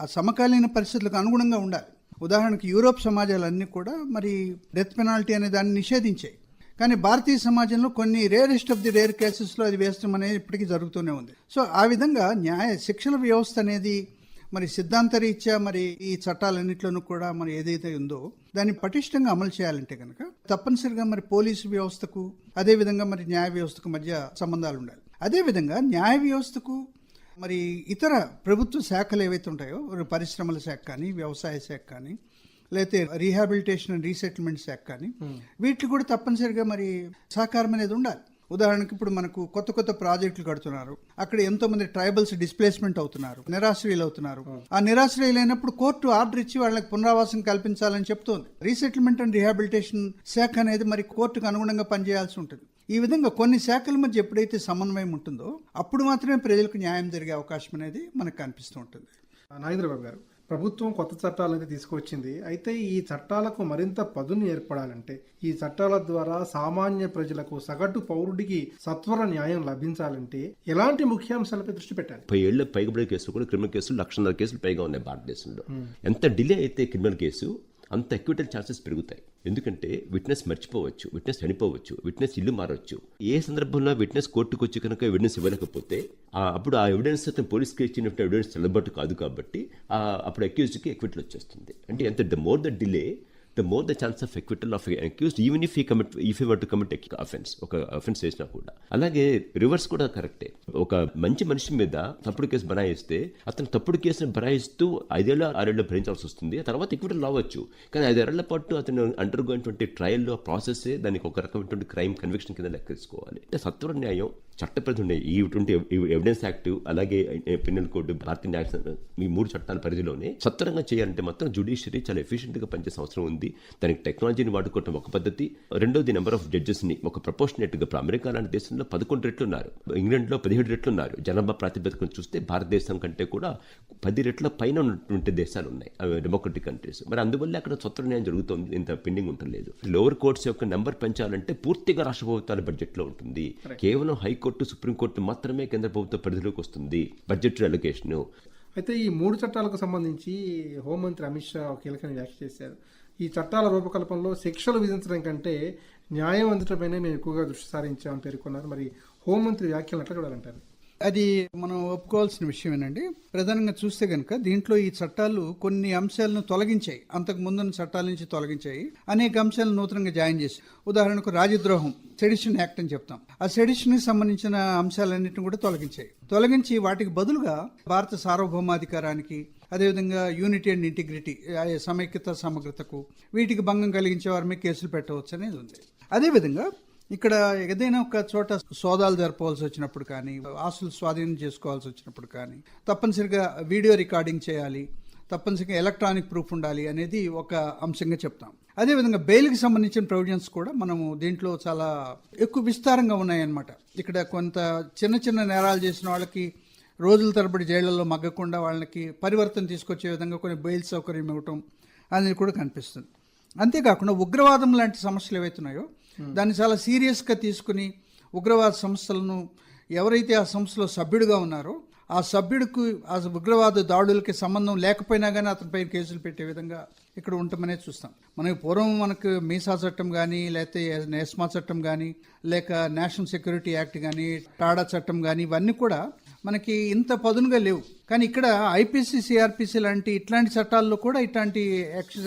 ఆ సమకాలీన పరిస్థితులకు అనుగుణంగా ఉండాలి. ఉదాహరణకు యూరోప్ సమాజాలన్నీ కూడా మరి డెత్ పెనాల్టీ అనే దాన్ని నిషేధించాయి. కానీ భారతీయ సమాజంలో కొన్ని రేరెస్ట్ ఆఫ్ ది రేర్ కేసెస్లో అది వేస్తాం అనేది ఇప్పటికీ జరుగుతూనే ఉంది. సో ఆ విధంగా న్యాయ శిక్షణ వ్యవస్థ అనేది మరి సిద్ధాంతరీత్యా మరి ఈ చట్టాలన్నింటిలోనూ కూడా మరి ఏదైతే ఉందో దాన్ని పటిష్టంగా అమలు చేయాలంటే కనుక తప్పనిసరిగా మరి పోలీసు వ్యవస్థకు అదే విధంగా మరి న్యాయ వ్యవస్థకు మధ్య సంబంధాలు ఉండాలి అదే విధంగా న్యాయ వ్యవస్థకు మరి ఇతర ప్రభుత్వ శాఖలు ఏవైతే ఉంటాయో పరిశ్రమల శాఖ కానీ వ్యవసాయ శాఖ కానీ లేకపోతే రీహాబిలిటేషన్ అండ్ రీసెటిల్మెంట్ శాఖ కానీ వీటికి కూడా తప్పనిసరిగా మరి సహకారం అనేది ఉండాలి. ఉదాహరణకి ఇప్పుడు మనకు కొత్త కొత్త ప్రాజెక్టులు కడుతున్నారు. అక్కడ ఎంతో మంది ట్రైబల్స్ డిస్ప్లేస్మెంట్ అవుతున్నారు నిరాశ్రయులు అవుతున్నారు ఆ నిరాశ్రయులైనప్పుడు కోర్టు ఆర్డర్ ఇచ్చి వాళ్ళకి పునరావాసం కల్పించాలని చెప్తోంది. రీసెటిల్మెంట్ అండ్ రీహాబిలిటేషన్ శాఖ అనేది మరి కోర్టుకు అనుగుణంగా పనిచేయాల్సి ఉంటుంది. ఈ విధంగా కొన్ని శాఖల మధ్య ఎప్పుడైతే సమన్వయం ఉంటుందో అప్పుడు మాత్రమే ప్రజలకు న్యాయం జరిగే అవకాశం అనేది మనకు కనిపిస్తూ ఉంటుంది. నాగేంద్రబాబు గారు ప్రభుత్వం కొత్త చట్టాలైతే తీసుకొచ్చింది. అయితే ఈ చట్టాలకు మరింత పదును ఏర్పడాలంటే ఈ చట్టాల ద్వారా సామాన్య ప్రజలకు సగటు పౌరుడికి సత్వర న్యాయం లభించాలంటే ఎలాంటి ముఖ్యాంశాలపై దృష్టి పెట్టాలి? ముప్పై ఏళ్ళ పైబడే కేసులు కూడా క్రిమినల్ కేసులు లక్షన్నర కేసులు పైగా ఉన్నాయి భారతదేశంలో. ఎంత డిలే అయితే క్రిమినల్ కేసు అంత ఎక్విటల్ ఛాన్సెస్ పెరుగుతాయి. ఎందుకంటే విట్నెస్ మర్చిపోవచ్చు విట్నెస్ చనిపోవచ్చు విట్నెస్ ఇల్లు మారవచ్చు ఏ సందర్భంలో విట్నెస్ కోర్టుకు వచ్చి కనుక ఎవిడెన్స్ ఇవ్వలేకపోతే అప్పుడు ఆ ఎవిడెన్స్ అతను పోలీస్కి ఇచ్చినట్టు ఎవిడెన్స్ చెల్లబట్టు కాదు కాబట్టి ఆ అప్పుడు అక్యూజ్డ్కి ఎక్విటల్ వచ్చేస్తుంది. అంటే ఎంత the more the delay the more the chance of acquittal of accused even if he commit if you to commit offence ఒక అఫెన్స్ చేసినా కూడా. అలాగే రివర్స్ కూడా కరెక్టే ఒక మంచి మనిషి మీద తప్పుడు కేసు బనాయిస్తే అతను తప్పుడు కేసును బనాయిస్తూ ఐదేళ్ళు ఆరేళ్ళు భరించాల్సి వస్తుంది. ఆ తర్వాత ఎక్విటల్ రావచ్చు. కానీ ఐదేళ్ళ పాటు అతను అండర్ గోయినటువంటి ట్రయల్లో ప్రాసెస్ దానికి ఒక రకమైనటువంటి క్రైమ్ కన్విక్షన్ కింద లెక్కేసుకోవాలి అంటే సత్వర న్యాయం చట్టప్రతి ఈ ఇటువంటి ఎవిడెన్స్ యాక్ట్ అలాగే పిన్నల్ కోడ్ భారతీయ న్యాయ ఈ మూడు చట్టాల పరిధిలోనే సత్వరంగా చేయాలంటే మాత్రం జుడిషియరీ చాలా ఎఫిషియెంట్గా పనిచేసే అవసరం ఉంది. దానికి టెక్నాలజీని వాడుకోవటం ఒక పద్ధతి. రెండోది నెంబర్ ఆఫ్ జడ్జెస్ని ఒక ప్రపోర్షనేట్గా ఇప్పుడు అమెరికా లాంటి దేశంలో పదకొండు రెట్లు ఉన్నారు ఇంగ్లాండ్లో పదిహేడు రెట్లు ఉన్నారు జనాభా ప్రాతిపదికన చూస్తే భారతదేశం కంటే కూడా పది రెట్ల పైన ఉన్నటువంటి దేశాలు ఉన్నాయి. అవి డెమోక్రటిక్ కంట్రీస్. మరి అందువల్ల అక్కడ స్వతంత్ర న్యాయం జరుగుతుంది. ఇంత పెండింగ్ ఉండలేదు లోవర్ కోర్ట్స్ యొక్క నెంబర్ పెంచాలంటే పూర్తిగా రాష్ట్ర ప్రభుత్వాల బడ్జెట్లో ఉంటుంది కేవలం హైకోర్టు సుప్రీంకోర్టు మాత్రమే కేంద్ర ప్రభుత్వ పరిధిలోకి వస్తుంది. Budget allocation. అయితే ఈ మూడు చట్టాలకు సంబంధించి హోంమంత్రి అమిత్ షా కీలకమైన వ్యాఖ్య చేశారు. ఈ చట్టాల రూపకల్పనలో శిక్షలు విధించడం కంటే న్యాయం అందటమైనా మేము ఎక్కువగా దృష్టి సారించామని పేర్కొన్నారు. మరి హోంమంత్రి వ్యాఖ్యలు ఎట్లా చూడాలంటారు? అది మనం ఒప్పుకోవాల్సిన విషయం ఏంటండి ప్రధానంగా చూస్తే కనుక దీంట్లో ఈ చట్టాలు కొన్ని అంశాలను తొలగించాయి. అంతకు ముందున్న చట్టాల నుంచి తొలగించాయి. అనేక అంశాలను నూతనంగా జాయిన్ చేసి ఉదాహరణకు రాజద్రోహం సెడిషన్ యాక్ట్ అని చెప్తాం. ఆ సెడిషన్కి సంబంధించిన అంశాలన్నింటిని కూడా తొలగించాయి. తొలగించి వాటికి బదులుగా భారత సార్వభౌమాధికారానికి అదేవిధంగా యూనిటీ అండ్ ఇంటిగ్రిటీ సమైక్యత సమగ్రతకు వీటికి భంగం కలిగించే వారి మీద కేసులు పెట్టవచ్చు అనేది ఉంది. అదేవిధంగా ఇక్కడ ఏదైనా ఒక చోట సోదాలు జరపవలసి వచ్చినప్పుడు కానీ ఆస్తులు స్వాధీనం చేసుకోవాల్సి వచ్చినప్పుడు కానీ తప్పనిసరిగా వీడియో రికార్డింగ్ చేయాలి తప్పనిసరిగా ఎలక్ట్రానిక్ ప్రూఫ్ ఉండాలి అనేది ఒక అంశంగా చెప్తాం. అదేవిధంగా బెయిల్కి సంబంధించిన ప్రొవిజన్స్ కూడా మనము దీంట్లో చాలా ఎక్కువ విస్తారంగా ఉన్నాయన్నమాట. ఇక్కడ కొంత చిన్న చిన్న నేరాలు చేసిన వాళ్ళకి రోజుల తరబడి జైళ్ళలో మగ్గకుండా వాళ్ళకి పరివర్తన తీసుకొచ్చే విధంగా కొన్ని బెయిల్ సౌకర్యం ఇవ్వటం అనేది కూడా కనిపిస్తుంది. అంతేకాకుండా ఉగ్రవాదం లాంటి సమస్యలు ఏవైతున్నాయో దాన్ని చాలా సీరియస్గా తీసుకుని ఉగ్రవాద సంస్థలను ఎవరైతే ఆ సంస్థలో సభ్యుడిగా ఉన్నారో ఆ సభ్యుడికి ఆ ఉగ్రవాద దాడులకి సంబంధం లేకపోయినా కానీ అతనిపై కేసులు పెట్టే విధంగా ఇక్కడ ఉంటామనే చూస్తాం. మనకి పూర్వం మనకు మీసా చట్టం కానీ లేకపోతే నేస్మా చట్టం కానీ లేక నేషనల్ సెక్యూరిటీ యాక్ట్ కానీ టాడా చట్టం కానీ ఇవన్నీ కూడా మనకి ఇంత పదునుగా లేవు. కానీ ఇక్కడ ఐపీసీ సిఆర్పిసి లాంటి ఇట్లాంటి చట్టాల్లో కూడా ఇట్లాంటి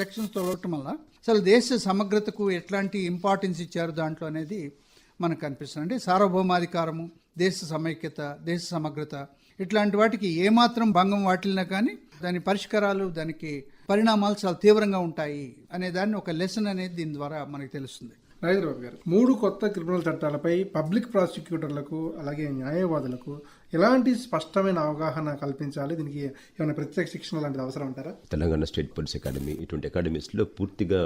సెక్షన్స్ తొలగటం వల్ల అసలు దేశ సమగ్రతకు ఎట్లాంటి ఇంపార్టెన్స్ ఇచ్చారు దాంట్లో అనేది మనకు కనిపిస్తుంది అంటే సార్వభౌమాధికారము దేశ సమైక్యత దేశ సమగ్రత ఇట్లాంటి వాటికి ఏమాత్రం భంగం వాటిల్నా కానీ దాని పరిష్కారాలు దానికి పరిణామాలు చాలా తీవ్రంగా ఉంటాయి అనే దాన్ని ఒక లెసన్ అనేది దీని ద్వారా మనకు తెలుస్తుంది. రాజేంద్రబాబు గారు మూడు కొత్త క్రిమినల్ చట్టాలపై పబ్లిక్ ప్రాసిక్యూటర్లకు అలాగే న్యాయవాదులకు ఎలాంటి స్పష్టమైన అవగాహన కల్పించాలి? దీనికి ఏమైనా ప్రత్యేక శిక్షణ లాంటిది అవసరం అంటారా? తెలంగాణ స్టేట్ పోలీస్ అకాడమీ ఇటువంటి అకాడమీస్లో పూర్తిగా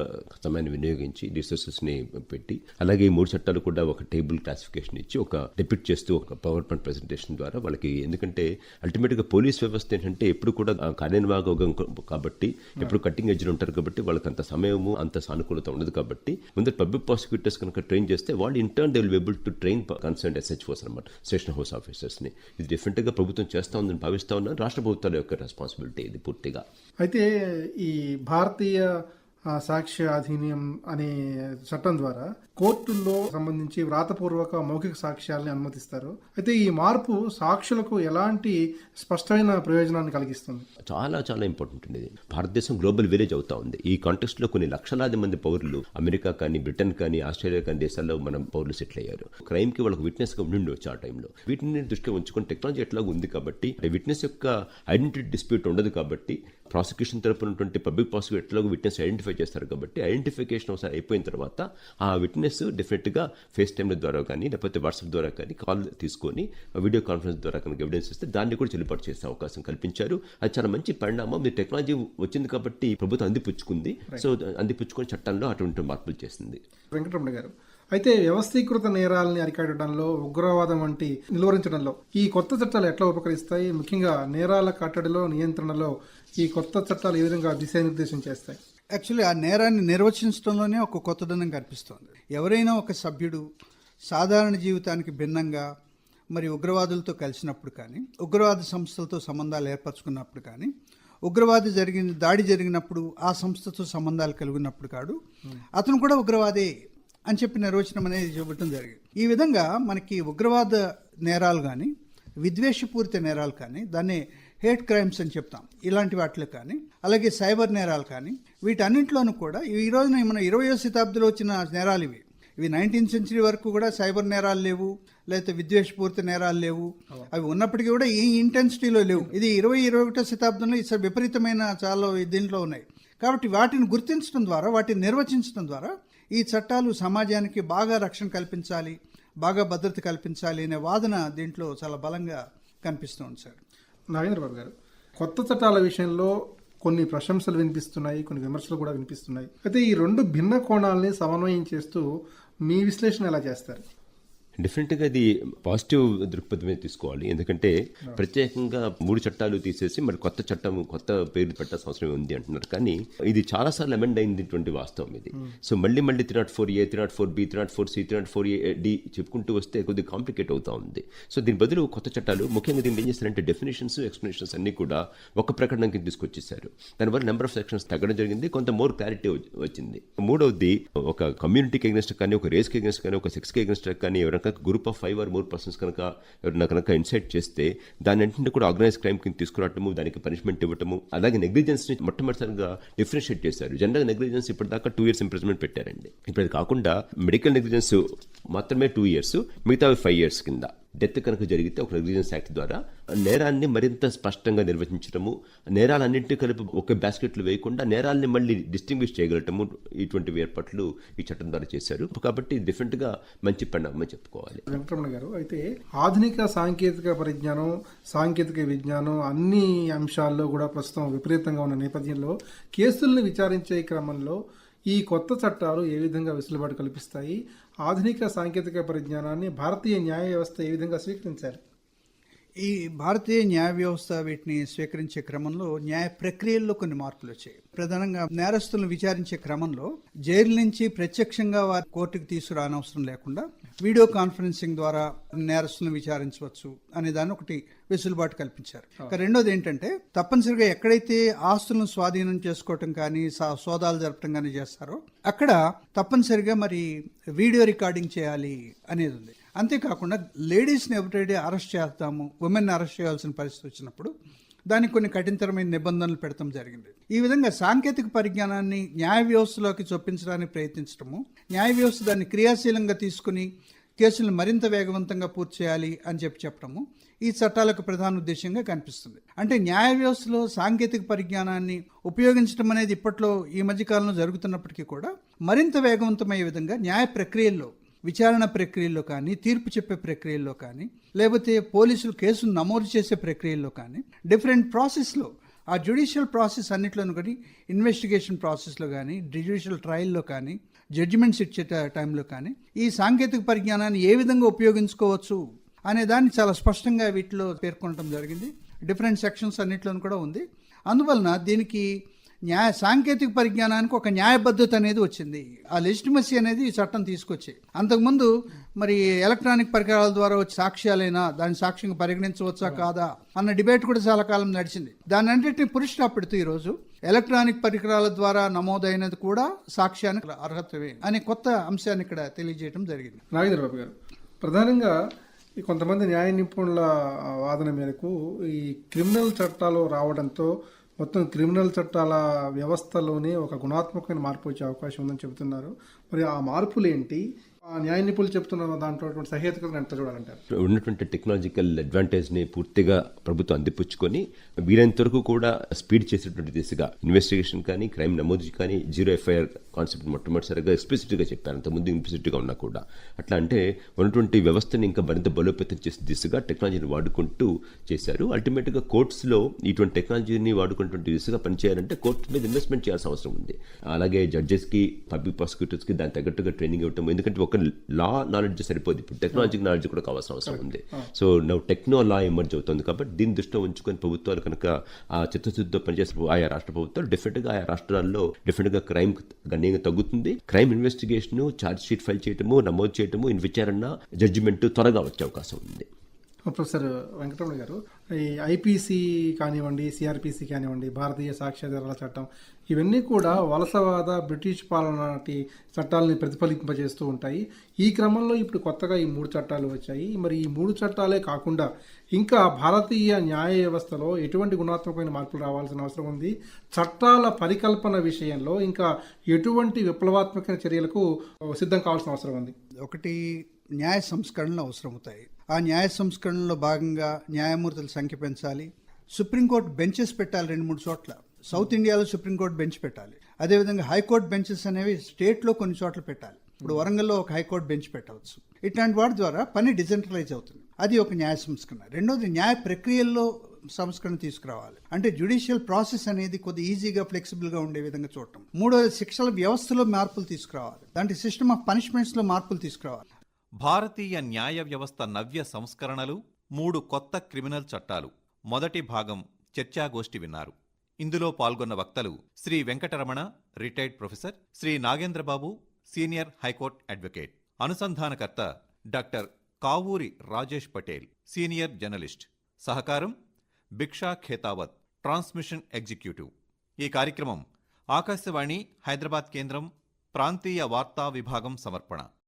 సమయాన్ని వినియోగించి రిసోర్సెస్ని పెట్టి అలాగే మూడు చట్టాలు కూడా ఒక టేబుల్ క్లాసిఫికేషన్ ఇచ్చి ఒక డిపిట్ చేస్తూ ఒక పవర్ పాయింట్ ప్రెజెంటేషన్ ద్వారా వాళ్ళకి ఎందుకంటే అల్టిమేట్గా పోలీస్ వ్యవస్థ ఏంటంటే ఎప్పుడు కూడా కార్యనిర్వాహకం కాబట్టి ఎప్పుడు కట్టింగ్ ఎడ్జ్లు ఉంటారు కాబట్టి వాళ్ళకి అంత సమయము అంత సానుకూలత ఉండదు కాబట్టి ముందు పబ్లిక్ ప్రాసిక్యూటర్స్ కనుక ట్రైన్ చేస్తే వాళ్ళు intern they will able to train concern SHOs అనమాట స్టేషన్ హౌస్ ఆఫీసర్స్ని. ఇది డెఫినెట్గా ప్రభుత్వం చేస్తూ ఉందని భావిస్తూ ఉన్నాను రాష్ట్ర ప్రభుత్వాల యొక్క రెస్పాన్సిబిలిటీ ఇది పూర్తిగా. అయితే ఈ భారతీయ సాక్ష్య అధినియం అనే చట్టం ద్వారా కోర్టుల్లో సంబంధించి వ్రాతపూర్వక మౌఖిక సాక్ష్యాలని అనుమతిస్తారు. అయితే ఈ మార్పు సాక్షులకు ఎలాంటి స్పష్టమైన ప్రయోజనాన్ని కలిగిస్తుంది? చాలా చాలా ఇంపార్టెంట్ ఉంది ఇది. భారతదేశం గ్లోబల్ విలేజ్ అవుతా ఉంది. ఈ కాంటెక్స్ట్లో కొన్ని లక్షలాది మంది పౌరులు అమెరికా కానీ బ్రిటన్ కానీ ఆస్ట్రేలియా కానీ దేశాల్లో మనం పౌరులు సెటిల్ అయ్యారు. క్రైమ్కి వాళ్ళకి విట్నెస్గా ఉండి వచ్చి ఆ టైంలో. వీటిని దృష్టిలో ఉంచుకొని టెక్నాలజీ ఎట్లా ఉంది కాబట్టి విట్నెస్ యొక్క ఐడెంటిటీ డిస్ప్యూట్ ఉండదు కాబట్టి ప్రాసిక్యూషన్ తరపునటువంటి పబ్లిక్ ప్రాసిక్యూటర్ ఎట్లాగో విట్నెస్ ఐడెంటిఫై చేస్తారు కాబట్టి ఐడెంటిఫికేషన్ ఒకసారి అయిపోయిన తర్వాత ఆ విట్నెస్ డెఫినెట్గా ఫేస్ టైమ్ ద్వారా కానీ లేకపోతే వాట్సాప్ ద్వారా కానీ కాల్ తీసుకొని వీడియో కాన్ఫరెన్స్ ద్వారా కనుక ఎవిడెన్స్ ఇస్తే దాన్ని కూడా చెల్లుబాటు చేసే అవకాశం కల్పించారు. అది చాలా మంచి పరిణామం. టెక్నాలజీ వచ్చింది కాబట్టి ప్రభుత్వం అందిపుచ్చుకుంది. సో అందిపుచ్చుకొని చట్టంలో అటువంటి మార్పులు చేసింది. వెంకటరమణ గారు అయితే వ్యవస్థీకృత నేరాలని అరికట్టడంలో ఉగ్రవాదం వంటి నిలువరించడంలో ఈ కొత్త చట్టాలు ఎట్లా ఉపకరిస్తాయి? ముఖ్యంగా నేరాల కట్టడిలో నియంత్రణలో ఈ కొత్త చట్టాలు ఏ విధంగా దిశానిర్దేశం చేస్తాయి? యాక్చువల్లీ ఆ నేరాన్ని నిర్వచించడంలోనే ఒక కొత్తదనం కనిపిస్తోంది. ఎవరైనా ఒక సభ్యుడు సాధారణ జీవితానికి భిన్నంగా మరి ఉగ్రవాదులతో కలిసినప్పుడు కానీ ఉగ్రవాద సంస్థలతో సంబంధాలు ఏర్పరచుకున్నప్పుడు కానీ ఉగ్రవాది జరిగిన దాడి జరిగినప్పుడు ఆ సంస్థతో సంబంధాలు కలిగినప్పుడు కాడు అతను కూడా ఉగ్రవాదే అని చెప్పి నిర్వచనం అనేది చూపటం జరిగింది. ఈ విధంగా మనకి ఉగ్రవాద నేరాలు కానీ విద్వేషపూరిత నేరాలు కానీ దాన్ని హేట్ క్రైమ్స్ అని చెప్తాం. ఇలాంటి వాటిలో కానీ అలాగే సైబర్ నేరాలు కానీ వీటన్నింటిలోనూ కూడా ఈ రోజున మన ఇరవయో శతాబ్దిలో వచ్చిన నేరాలు ఇవి. ఇవి నైన్టీన్త్ సెంచరీ వరకు కూడా సైబర్ నేరాలు లేవు లేకపోతే విద్వేషపూరిత నేరాలు లేవు. అవి ఉన్నప్పటికీ కూడా ఈ ఇంటెన్సిటీలో లేవు. ఇది ఇరవై ఇరవై ఒకటో శతాబ్దంలో ఇది విపరీతమైన చాలా దీంట్లో ఉన్నాయి. కాబట్టి వాటిని గుర్తించడం ద్వారా వాటిని నిర్వచించడం ద్వారా ఈ చట్టాలు సమాజానికి బాగా రక్షణ కల్పించాలి బాగా భద్రత కల్పించాలి అనే వాదన దీంట్లో చాలా బలంగా కనిపిస్తూ ఉంది సార్. నాగేంద్రబాబు గారు కొత్త చట్టాల విషయంలో కొన్ని ప్రశంసలు వినిపిస్తున్నాయి కొన్ని విమర్శలు కూడా వినిపిస్తున్నాయి. అయితే ఈ రెండు భిన్న కోణాలని సమన్వయం చేస్తూ మీ విశ్లేషణ ఎలా చేస్తారు? డెఫినెట్గా ఇది పాజిటివ్ దృక్పథమే తీసుకోవాలి. ఎందుకంటే ప్రత్యేకంగా మూడు చట్టాలు తీసేసి మరి కొత్త చట్టం కొత్త పేరు పెట్టాల్సిన అవసరం ఉంది అంటున్నారు. కానీ ఇది చాలాసార్లు అమెండ్ అయింది వాస్తవం ఇది. సో మళ్ళీ మళ్ళీ three not four A three not four B three not four C three not four A D చెప్పుకుంటూ వస్తే కొద్దిగా కాంప్లికేట్ అవుతా ఉంది. సో దీని బదులు కొత్త చట్టాలు ముఖ్యంగా దీన్ని ఏం చేస్తారంటే డెఫినేషన్స్ ఎక్స్ప్లెనేషన్స్ అన్ని కూడా ఒక ప్రకటన కింద తీసుకొచ్చేసారు దానివల్ల నెంబర్ ఆఫ్ సెక్షన్స్ తగ్గడం జరిగింది కొంత మోర్ క్లారిటీ వచ్చింది. మూడవది ఒక కమ్యూనిటీకి ఎగ్నెస్ట్ కానీ ఒక రేస్కి ఎగ్నెస్ట్ కానీ ఒక సెక్స్కి ఎగ్నెస్ట్ కానీ ఎవరైనా group of five or more persons కనుక ఎవరైనా కనుక ఇన్సైట్ చేస్తే దాని అంటే కూడా ఆర్గనైజ్ క్రైమ్ కింద తీసుకురావటము దానికి పనిష్మెంట్ ఇవ్వటము అలాగే నెగ్లిజెన్స్ని మొట్టమొదటిసారిగా డిఫరెన్షియేట్ చేశారు. జనరల్ నెగ్లిజెన్స్ ఇప్పటిదాకా టూ ఇయర్స్ ఇంప్రెస్మెంట్ పెట్టారండి. ఇప్పుడు అది కాకుండా మెడికల్ నెగ్లిజెన్స్ మాత్రమే టూ ఇయర్స్ మిగతావి ఫైవ్ ఇయర్స్ కింద. డెత్ కనుక జరిగితే ఒక నెగ్లిజెన్స్ యాక్ట్ ద్వారా నేరాన్ని మరింత స్పష్టంగా నిర్వచించడము నేరాలన్నింటినీ కలిపి ఒక బ్యాస్కెట్లు వేయకుండా నేరాల్ని మళ్ళీ డిస్టింగ్విష్ చేయగలటము ఇటువంటి ఏర్పాట్లు ఈ చట్టం ద్వారా చేశారు. కాబట్టి డిఫరెంట్గా మంచి పరిణామం చెప్పుకోవాలి. వెంకటరమణ గారు అయితే ఆధునిక సాంకేతిక పరిజ్ఞానం సాంకేతిక విజ్ఞానం అన్ని అంశాల్లో కూడా ప్రస్తుతం విపరీతంగా ఉన్న నేపథ్యంలో కేసుల్ని విచారించే క్రమంలో ఈ కొత్త చట్టాలు ఏ విధంగా వెసులుబాటు కల్పిస్తాయి ఆధునిక సాంకేతిక పరిజ్ఞానాన్ని భారతీయ న్యాయ వ్యవస్థ ఏ విధంగా స్వీకరించారు ఈ భారతీయ న్యాయ వ్యవస్థ వీటిని స్వీకరించే క్రమంలో న్యాయ ప్రక్రియల్లో కొన్ని మార్పులు వచ్చాయి. ప్రధానంగా నేరస్తులను విచారించే క్రమంలో జైలు నుంచి ప్రత్యక్షంగా వారి కోర్టుకు తీసుకురానవసరం లేకుండా వీడియో కాన్ఫరెన్సింగ్ ద్వారా నేరస్తులను విచారించవచ్చు అనే దాన్ని ఒకటి వెసులుబాటు కల్పించారు. ఇక రెండోది ఏంటంటే తప్పనిసరిగా ఎక్కడైతే ఆస్తులను స్వాధీనం చేసుకోవటం కానీ సోదాలు జరపటం కానీ చేస్తారో అక్కడ తప్పనిసరిగా మరి వీడియో రికార్డింగ్ చేయాలి అనేది ఉంది. అంతేకాకుండా లేడీస్ని ఎవరైతే అరెస్ట్ చేస్తాము ఉమెన్ అరెస్ట్ చేయాల్సిన పరిస్థితి వచ్చినప్పుడు దానికి కొన్ని కఠినతరమైన నిబంధనలు పెడతాం జరిగింది. ఈ విధంగా సాంకేతిక పరిజ్ఞానాన్ని న్యాయ వ్యవస్థలోకి చొప్పించడానికి ప్రయత్నించడము న్యాయ వ్యవస్థ దాన్ని క్రియాశీలంగా తీసుకుని కేసులను మరింత వేగవంతంగా పూర్తి చేయాలి అని చెప్పి చెప్పడము ఈ చట్టాలకు ప్రధాన ఉద్దేశంగా కనిపిస్తుంది. అంటే న్యాయ వ్యవస్థలో సాంకేతిక పరిజ్ఞానాన్ని ఉపయోగించడం అనేది ఇప్పట్లో ఈ మధ్య కాలంలో జరుగుతున్నప్పటికీ కూడా మరింత వేగవంతమయ్యే విధంగా న్యాయ ప్రక్రియల్లో విచారణ ప్రక్రియల్లో కానీ తీర్పు చెప్పే ప్రక్రియల్లో కానీ లేకపోతే పోలీసులు కేసును నమోదు చేసే ప్రక్రియల్లో కానీ డిఫరెంట్ ప్రాసెస్లో ఆ జ్యుడిషియల్ ప్రాసెస్ అన్నిట్లోనూ కానీ ఇన్వెస్టిగేషన్ ప్రాసెస్లో కానీ జ్యుడిషియల్ ట్రయల్లో కానీ జడ్జిమెంట్స్ ఇచ్చే టైంలో కానీ ఈ సాంకేతిక పరిజ్ఞానాన్ని ఏ విధంగా ఉపయోగించుకోవచ్చు అనే దాన్ని చాలా స్పష్టంగా వీటిలో పేర్కొనడం జరిగింది. డిఫరెంట్ సెక్షన్స్ అన్నిట్లోనూ కూడా ఉంది. అందువలన దీనికి న్యాయ సాంకేతిక పరిజ్ఞానానికి ఒక న్యాయబద్ధత అనేది వచ్చింది. ఆ లెజిటిమసీ అనేది ఈ చట్టం తీసుకొచ్చి అంతకుముందు మరి ఎలక్ట్రానిక్ పరికరాల ద్వారా వచ్చే సాక్ష్యాలైనా దాని సాక్ష్యంగా పరిగణించవచ్చా కాదా అన్న డిబేట్ కూడా చాలా కాలం నడిచింది. దాని అన్నింటినీ పురుషులు పెడుతూ ఈరోజు ఎలక్ట్రానిక్ పరికరాల ద్వారా నమోదైనది కూడా సాక్ష్యానికి అర్హతవే అనే కొత్త అంశాన్ని ఇక్కడ తెలియజేయడం జరిగింది. నాగేంద్రబాబు గారు ప్రధానంగా ఈ కొంతమంది న్యాయ నిపుణుల వాదన మేరకు ఈ క్రిమినల్ చట్టాలు రావడంతో మొత్తం క్రిమినల్ చట్టాల వ్యవస్థలోనే ఒక గుణాత్మకమైన మార్పు వచ్చే అవకాశం ఉందని చెబుతున్నారు. మరి ఆ మార్పులు ఏంటి న్యాయ నిపుణులు చెప్తున్న దాంట్లో ఉన్నటువంటి సహేతుకతను ఎంత చూడాలంటారు? ఉన్నటువంటి టెక్నాలజికల్ అడ్వాంటేజ్ని పూర్తిగా ప్రభుత్వం అందిపుచ్చుకొని వీలైనంత వరకు కూడా స్పీడ్ చేసేటువంటి దిశగా ఇన్వెస్టిగేషన్ కానీ క్రైమ్ నమోదు కానీ జీరో ఎఫ్ఐఆర్ కాన్సెప్ట్ మొట్టమొదటిసారిగా ఎక్స్ప్లిసిట్గా చెప్పారు. అంతకుముందు ఇంప్లిసిట్గా ఉన్నా కూడా. అట్లా అంటే ఉన్నటువంటి వ్యవస్థని ఇంకా మరింత బలోపేతం చేసే దిశగా టెక్నాలజీని వాడుకుంటూ చేశారు. అల్టిమేట్గా కోర్ట్స్లో ఇటువంటి టెక్నాలజీని వాడుకున్నటువంటి దిశగా పనిచేయాలంటే కోర్టు మీద ఇన్వెస్ట్మెంట్ చేయాల్సిన అవసరం ఉంది. అలాగే జడ్జెస్కి పబ్లిక్ ప్రాసిక్యూటర్స్కి దాని తగ్గట్టుగా ట్రైనింగ్ ఇవ్వటం ఎందుకంటే ఒక లా నాలెడ్జ్ సరిపోదు. ఇప్పుడు టెక్నాలజిక్ నాలెడ్జ్ కూడా కావాల్సిన అవసరం ఉంది. సో నవ్వు టెక్నో లా ఎమర్జ్ అవుతుంది కాబట్టి దీన్ని దృష్టిలో ఉంచుకొని ప్రభుత్వాలు కనుక ఆ చిత్తశుద్ధితో పనిచేసే ఆయా రాష్ట్ర ప్రభుత్వాలు డెఫినెట్గా ఆయా రాష్ట్రాల్లో డెఫినెట్గా క్రైమ్ గణనీయంగా తగ్గుతుంది. Crime investigation charge sheet file చేయటము నమోదు చేయటము ఇన్ విచారణ జడ్జిమెంట్ త్వరగా వచ్చే అవకాశం ఉంది. ప్రొఫెసర్ వెంకటరమణ గారు ఈ ఐపీసీ కానివ్వండి సిఆర్పిసి కానివ్వండి భారతీయ సాక్ష్యాధారాల చట్టం ఇవన్నీ కూడా వలసవాద బ్రిటిష్ పాలన నాటి చట్టాలని ప్రతిఫలింపజేస్తూ ఉంటాయి. ఈ క్రమంలో ఇప్పుడు కొత్తగా ఈ మూడు చట్టాలు వచ్చాయి. మరి ఈ మూడు చట్టాలే కాకుండా ఇంకా భారతీయ న్యాయ వ్యవస్థలో ఎటువంటి గుణాత్మకమైన మార్పులు రావాల్సిన అవసరం ఉంది? చట్టాల పరికల్పన విషయంలో ఇంకా ఎటువంటి విప్లవాత్మక చర్యలకు సిద్ధం కావాల్సిన అవసరం ఉంది? ఒకటి న్యాయ సంస్కరణలు అవసరమవుతాయి. ఆ న్యాయ సంస్కరణలో భాగంగా న్యాయమూర్తుల సంఖ్య పెంచాలి. సుప్రీంకోర్టు బెంచెస్ పెట్టాలి రెండు మూడు చోట్ల. సౌత్ ఇండియాలో సుప్రీంకోర్టు బెంచ్ పెట్టాలి. అదేవిధంగా హైకోర్టు బెంచెస్ అనేవి స్టేట్లో కొన్ని చోట్ల పెట్టాలి. ఇప్పుడు వరంగల్లో ఒక హైకోర్టు బెంచ్ పెట్టవచ్చు. ఇట్లాంటి వాటి ద్వారా పని డిజెంట్రలైజ్ అవుతుంది. అది ఒక న్యాయ సంస్కరణ. రెండోది న్యాయ ప్రక్రియల్లో సంస్కరణ తీసుకురావాలి. అంటే జ్యుడిషియల్ ప్రాసెస్ అనేది కొద్ది ఈజీగా ఫ్లెక్సిబుల్గా ఉండే విధంగా చూడటం. మూడోది శిక్షల వ్యవస్థలో మార్పులు తీసుకురావాలి. దాంట్లో సిస్టమ్ ఆఫ్ పనిష్మెంట్స్లో మార్పులు తీసుకురావాలి. భారతీయ న్యాయ వ్యవస్థ నవ్య సంస్కరణలు మూడు కొత్త క్రిమినల్ చట్టాలు. మొదటి భాగం చర్చాగోష్ఠి విన్నారు. ఇందులో పాల్గొన్న వక్తలు Shri Venkataramana retired professor Shri Nagendrababu senior high court advocate. అనుసంధానకర్త doctor Kavuri Rajesh Patel senior journalist. సహకారం భిక్షా ఖేతావత్ ట్రాన్స్మిషన్ ఎగ్జిక్యూటివ్. ఈ కార్యక్రమం ఆకాశవాణి హైదరాబాద్ కేంద్రం ప్రాంతీయ వార్తా విభాగం సమర్పణ.